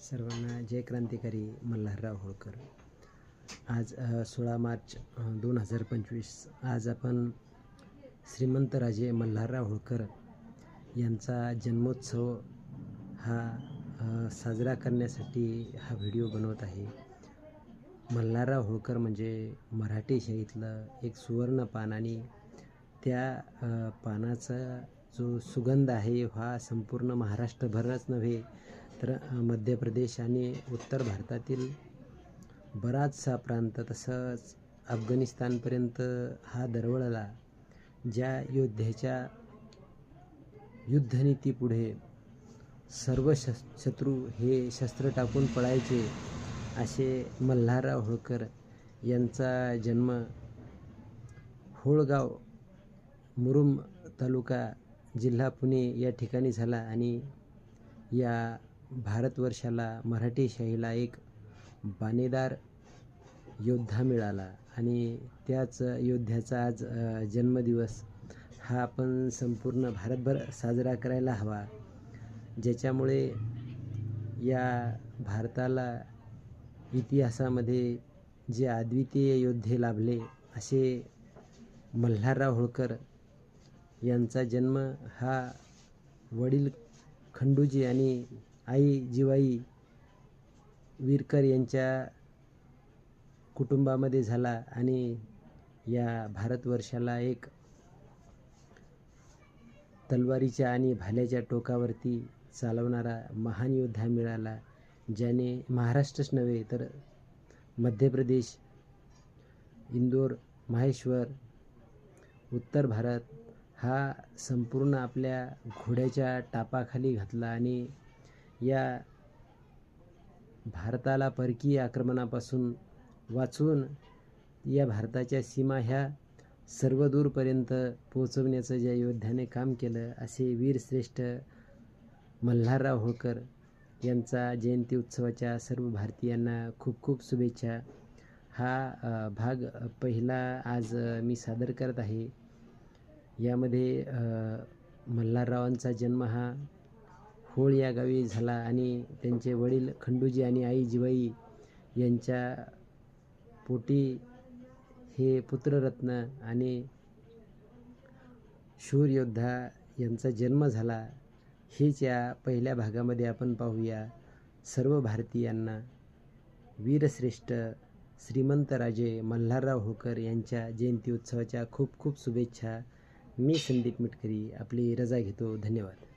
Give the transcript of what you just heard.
सर्वांना जय क्रांतिकारी मल्हारराव होळकर. आज सोळा मार्च दोन हजार पंचवीस. आज आपण श्रीमंत राजे मल्हारराव होळकर यांचा जन्मोत्सव हा साजरा करण्यासाठी हा व्हिडिओ बनवत आहे. मल्हारराव होळकर म्हणजे मराठी शाहीतलं एक सुवर्ण पान आणि त्या पानाचा जो सुगंध आहे हा संपूर्ण महाराष्ट्रभरच नव्हे तर मध्य प्रदेश आणि उत्तर भारतातील बराचसा प्रांत तसंच अफगाणिस्तानपर्यंत हा दरवळला ज्या योद्ध्याच्या युद्धनीतीपुढे सर्व शस् शत्रू हे शस्त्र टाकून पळायचे असे मल्हारराव होळकर यांचा जन्म होळगाव मुरुम तालुका जिल्हा पुणे या ठिकाणी झाला आणि या भारतवर्षाला मराठीशाहीला एक बाणेदार योद्धा मिळाला आणि त्याच योद्ध्याचा आज जन्मदिवस हा आपण संपूर्ण भारतभर साजरा करायला हवा. ज्याच्यामुळे या भारताला इतिहासामध्ये जे अद्वितीय योद्धे लाभले असे मल्हारराव होळकर यांचा जन्म हा वडील खंडूजी आणि आई जिवाई वीरकर यांच्या कुटुंबामध्ये झाला आणि या भारतवर्षाला एक तलवारीच्या आणि भाल्याच्या टोकावरती चालवणारा महान योद्धा मिळाला ज्याने महाराष्ट्रच नव्हे तर मध्य प्रदेश इंदोर माहेश्वर उत्तर भारत हा संपूर्ण आपल्या घोड्याच्या टापाखाली घातला आणि या भारताला परकीय आक्रमणापासून वाचून या भारताच्या सीमा ह्या सर्व दूरपर्यंत पोहोचवण्याचं ज्या योद्ध्याने काम केलं असे वीरश्रेष्ठ मल्हारराव होळकर यांचा जयंती उत्सवाच्या सर्व भारतीयांना खूप खूप शुभेच्छा. हा भाग पहिला आज मी सादर करत आहे. यामध्ये मल्हाररावांचा जन्म हा होळ या गावी झाला आणि त्यांचे वडील खंडूजी आणि आई जिवाई यांच्या पोटी हे पुत्ररत्न आणि शूरयोद्धा यांचा जन्म झाला. हेच या पहिल्या भागामध्ये आपण पाहूया. सर्व भारतीयांना वीरश्रेष्ठ श्रीमंत राजे मल्हारराव होळकर यांच्या जयंती उत्सवाच्या खूप खूप शुभेच्छा. मी संदीप मिटकरी आपली रजा घेतो. धन्यवाद.